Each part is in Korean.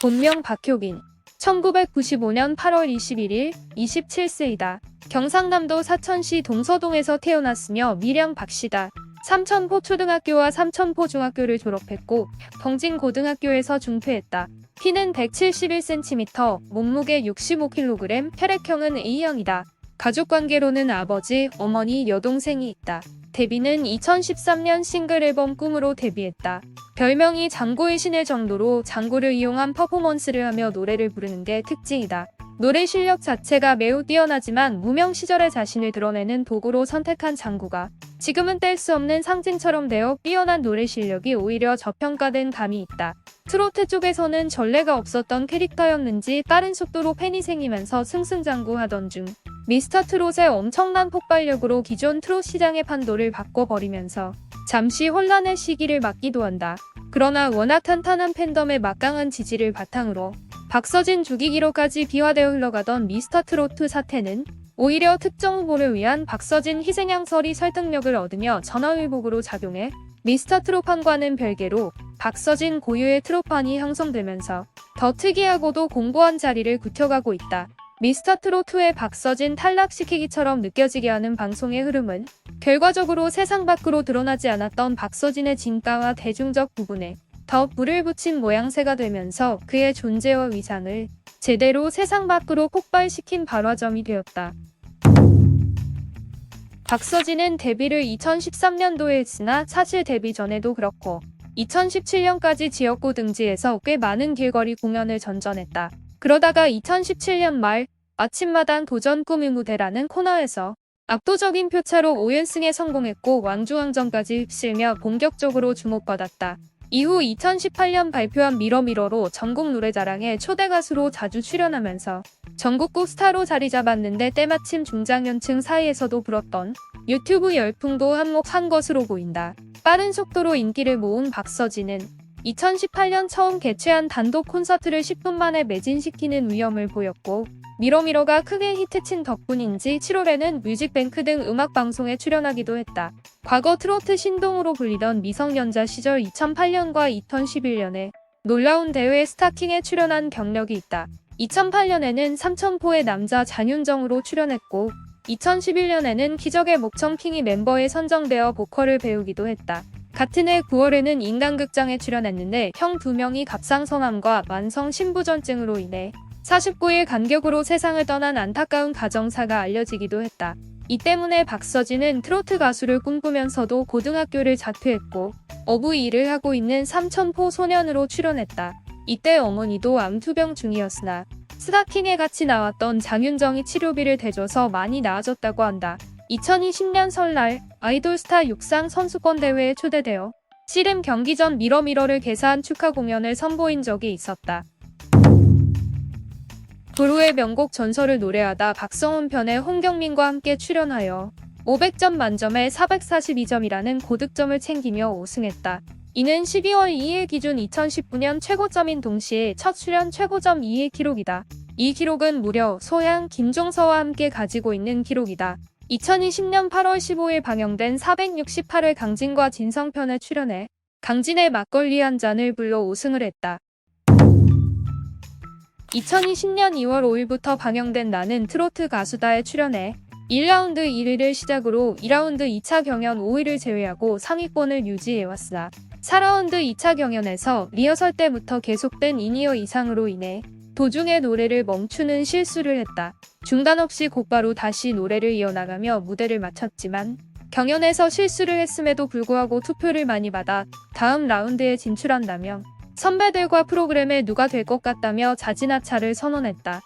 본명 박효빈. 1995년 8월 21일 27세이다. 경상남도 사천시 동서동에서 태어났으며 밀양 박씨다. 삼천포 초등학교와 삼천포 중학교를 졸업했고 덩진 고등학교에서 중퇴했다. 키는 171cm, 몸무게 65kg, 혈액형은 A형이다. 가족관계로는 아버지, 어머니, 여동생이 있다. 데뷔는 2013년 싱글 앨범 꿈으로 데뷔했다. 별명이 장고의 신의 정도로 장고를 이용한 퍼포먼스를 하며 노래를 부르는 게 특징이다. 노래 실력 자체가 매우 뛰어나지만 무명 시절의 자신을 드러내는 도구로 선택한 장구가 지금은 뗄 수 없는 상징처럼 되어 뛰어난 노래 실력이 오히려 저평가된 감이 있다. 트로트 쪽에서는 전례가 없었던 캐릭터였는지 빠른 속도로 팬이 생기면서 승승장구하던 중 미스터 트롯의 엄청난 폭발력으로 기존 트롯 시장의 판도를 바꿔버리면서 잠시 혼란의 시기를 맞기도 한다. 그러나 워낙 탄탄한 팬덤의 막강한 지지를 바탕으로 박서진 죽이기로까지 비화되어 흘러가던 미스터 트로트 사태는 오히려 특정 후보를 위한 박서진 희생양설이 설득력을 얻으며 전화위복으로 작용해 미스터 트롯판과는 별개로 박서진 고유의 트롯판이 형성되면서 더 특이하고도 공고한 자리를 굳혀가고 있다. 미스터 트롯2의 박서진 탈락시키기처럼 느껴지게 하는 방송의 흐름은 결과적으로 세상 밖으로 드러나지 않았던 박서진의 진가와 대중적 부분에 더 불을 붙인 모양새가 되면서 그의 존재와 위상을 제대로 세상 밖으로 폭발시킨 발화점이 되었다. 박서진은 데뷔를 2013년도에 했으나 사실 데뷔 전에도 그렇고 2017년까지 지역구 등지에서 꽤 많은 길거리 공연을 전전했다. 그러다가 2017년 말 아침마당 도전 꿈의 무대라는 코너에서 압도적인 표차로 5연승에 성공했고 왕중왕전까지 휩쓸며 본격적으로 주목받았다. 이후 2018년 발표한 미러미러로 전국 노래자랑에 초대 가수로 자주 출연하면서 전국구 스타로 자리 잡았는데 때마침 중장년층 사이에서도 불었던 유튜브 열풍도 한몫한 것으로 보인다. 빠른 속도로 인기를 모은 박서진은 2018년 처음 개최한 단독 콘서트를 10분 만에 매진시키는 위험을 보였고 미러미러가 크게 히트친 덕분인지 7월에는 뮤직뱅크 등 음악 방송에 출연하기도 했다. 과거 트로트 신동으로 불리던 미성년자 시절 2008년과 2011년에 놀라운 대회 스타킹에 출연한 경력이 있다. 2008년에는 삼천포의 남자 잔윤정으로 출연했고 2011년에는 기적의 목청킹이 멤버에 선정되어 보컬을 배우기도 했다. 같은 해 9월에는 인간극장에 출연했는데 형 두 명이 갑상선암과 만성 신부전증으로 인해 49일 간격으로 세상을 떠난 안타까운 가정사가 알려지기도 했다. 이 때문에 박서진은 트로트 가수를 꿈꾸면서도 고등학교를 자퇴했고 어부 일을 하고 있는 삼천포 소년으로 출연했다. 이때 어머니도 암투병 중이었으나 스타킹에 같이 나왔던 장윤정이 치료비를 대줘서 많이 나아졌다고 한다. 2020년 설날 아이돌스타 육상 선수권 대회에 초대되어 씨름 경기 전 미러미러를 개사한 축하 공연을 선보인 적이 있었다. 브루의 명곡 전설을 노래하다 박성훈 편에 홍경민과 함께 출연하여 500점 만점에 442점이라는 고득점을 챙기며 우승했다. 이는 12월 2일 기준 2019년 최고점인 동시에 첫 출연 최고점 2의 기록이다. 이 기록은 무려 소양 김종서와 함께 가지고 있는 기록이다. 2020년 8월 15일 방영된 468회 강진과 진성편에 출연해 강진의 막걸리 한 잔을 불러 우승을 했다. 2020년 2월 5일부터 방영된 나는 트로트 가수다에 출연해 1라운드 1위를 시작으로 2라운드 2차 경연 5위를 제외하고 상위권을 유지해왔으나 4라운드 2차 경연에서 리허설 때부터 계속된 인이어 이상으로 인해 도중에 노래를 멈추는 실수를 했다. 중단 없이 곧바로 다시 노래를 이어나가며 무대를 마쳤지만 경연에서 실수를 했음에도 불구하고 투표를 많이 받아 다음 라운드에 진출한다며 선배들과 프로그램에 누가 될 것 같다며 자진하차를 선언했다.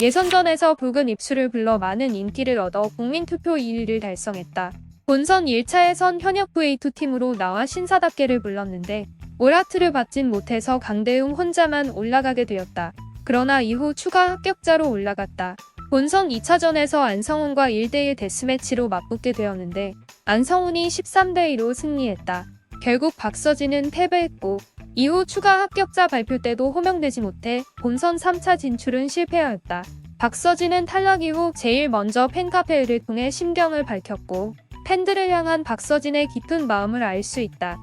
예선전에서 붉은 입술을 불러 많은 인기를 얻어 국민투표 1위를 달성했다. 본선 1차에선 현역 V2 팀으로 나와 신사답게를 불렀는데 올하트를 받진 못해서 강대웅 혼자만 올라가게 되었다. 그러나 이후 추가 합격자로 올라갔다. 본선 2차전에서 안성훈과 1대1 데스매치로 맞붙게 되었는데 안성훈이 13대2로 승리했다. 결국 박서진은 패배했고 이후 추가 합격자 발표 때도 호명되지 못해 본선 3차 진출은 실패하였다. 박서진은 탈락 이후 제일 먼저 팬카페를 통해 심경을 밝혔고 팬들을 향한 박서진의 깊은 마음을 알 수 있다.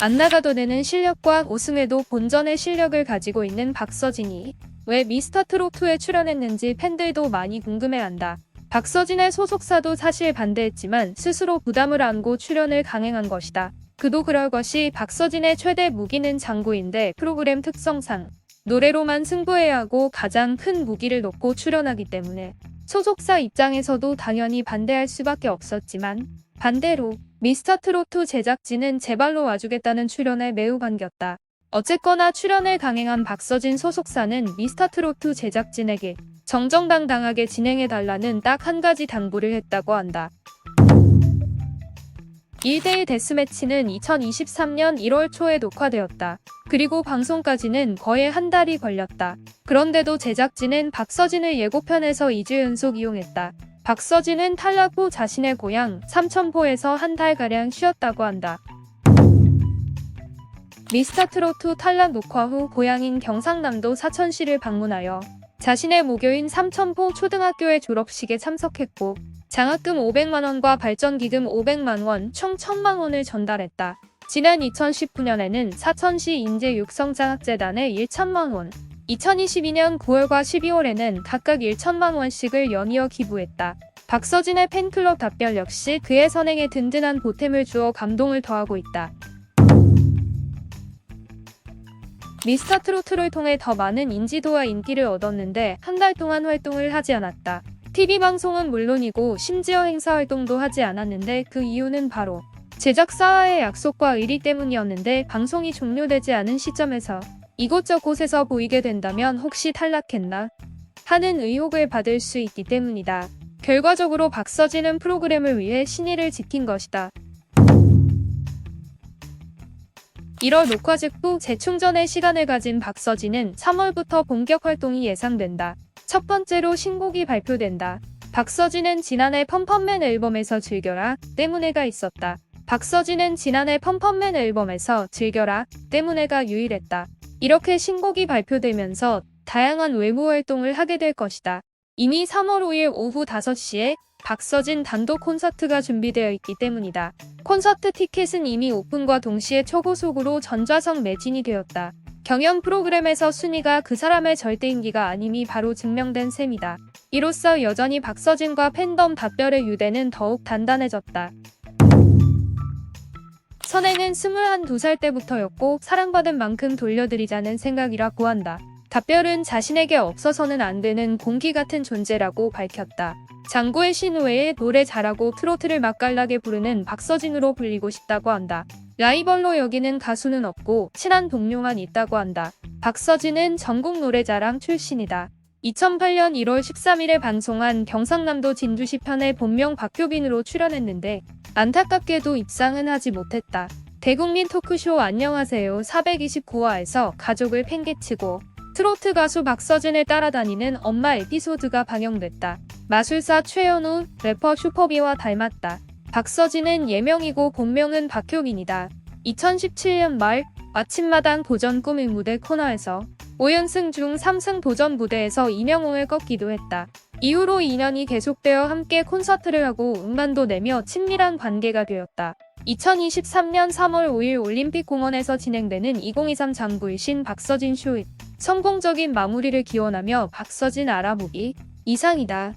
안 나가도 되는 실력과 우승에도 본전의 실력을 가지고 있는 박서진이 왜 미스터 트롯2에 출연했는지 팬들도 많이 궁금해한다. 박서진의 소속사도 사실 반대했지만 스스로 부담을 안고 출연을 강행한 것이다. 그도 그럴 것이 박서진의 최대 무기는 장구인데 프로그램 특성상 노래로만 승부해야 하고 가장 큰 무기를 놓고 출연하기 때문에 소속사 입장에서도 당연히 반대할 수밖에 없었지만 반대로 미스터 트롯2 제작진은 제발로 와주겠다는 출연에 매우 반겼다. 어쨌거나 출연을 강행한 박서진 소속사는 미스터 트롯2 제작진에게 정정당당하게 진행해달라는 딱 한 가지 당부를 했다고 한다. 1대1 데스매치는 2023년 1월 초에 녹화되었다. 그리고 방송까지는 거의 한 달이 걸렸다. 그런데도 제작진은 박서진을 예고편에서 2주 연속 이용했다. 박서진은 탈락 후 자신의 고향 삼천포에서 한 달가량 쉬었다고 한다. 미스터 트롯 2 탈락 녹화 후 고향인 경상남도 사천시를 방문하여 자신의 모교인 삼천포 초등학교의 졸업식에 참석했고 장학금 500만원과 발전기금 500만원 총 1000만원을 전달했다. 지난 2019년에는 사천시 인재육성장학재단에 1천만원, 2022년 9월과 12월에는 각각 1천만원씩을 연이어 기부했다. 박서진의 팬클럽 답변 역시 그의 선행에 든든한 보탬을 주어 감동을 더하고 있다. 미스터 트로트를 통해 더 많은 인지도와 인기를 얻었는데 한 달 동안 활동을 하지 않았다. TV 방송은 물론이고 심지어 행사 활동도 하지 않았는데 그 이유는 바로 제작사와의 약속과 의리 때문이었는데 방송이 종료되지 않은 시점에서 이곳저곳에서 보이게 된다면 혹시 탈락했나 하는 의혹을 받을 수 있기 때문이다. 결과적으로 박서진은 프로그램을 위해 신의를 지킨 것이다. 1월 녹화 직후 재충전의 시간을 가진 박서진은 3월부터 본격 활동이 예상된다. 첫 번째로 신곡이 발표된다. 박서진은 지난해 펌펌맨 앨범에서 즐겨라 때문에가 있었다. 박서진은 지난해 펌펌맨 앨범에서 즐겨라 때문에가 유일했다. 이렇게 신곡이 발표되면서 다양한 외부 활동을 하게 될 것이다. 이미 3월 5일 오후 5시에 박서진 단독 콘서트가 준비되어 있기 때문이다. 콘서트 티켓은 이미 오픈과 동시에 초고속으로 전좌석 매진이 되었다. 경연 프로그램에서 순위가 그 사람의 절대 인기가 아님이 바로 증명된 셈이다. 이로써 여전히 박서진과 팬덤 답별의 유대는 더욱 단단해졌다. 선행은 21살 때부터였고 사랑받은 만큼 돌려드리자는 생각이라고 한다. 답별은 자신에게 없어서는 안 되는 공기 같은 존재라고 밝혔다. 장고의 신 외에 노래 잘하고 트로트를 맛깔나게 부르는 박서진으로 불리고 싶다고 한다. 라이벌로 여기는 가수는 없고 친한 동료만 있다고 한다. 박서진은 전국 노래자랑 출신이다. 2008년 1월 13일에 방송한 경상남도 진주시 편에 본명 박효빈으로 출연했는데 안타깝게도 입상은 하지 못했다. 대국민 토크쇼 안녕하세요 429화에서 가족을 팽개치고 트로트 가수 박서진을 따라다니는 엄마 에피소드가 방영됐다. 마술사 최현우, 래퍼 슈퍼비와 닮았다. 박서진은 예명이고 본명은 박효민이다. 2017년 말 아침마당 도전 꿈의 무대 코너에서 5연승 중 3승 도전 무대에서 이명호를 꺾기도 했다. 이후로 2년이 계속되어 함께 콘서트를 하고 음반도 내며 친밀한 관계가 되었다. 2023년 3월 5일 올림픽 공원에서 진행되는 2023 장구의 신 박서진 쇼에 성공적인 마무리를 기원하며 박서진 알아보기 이상이다.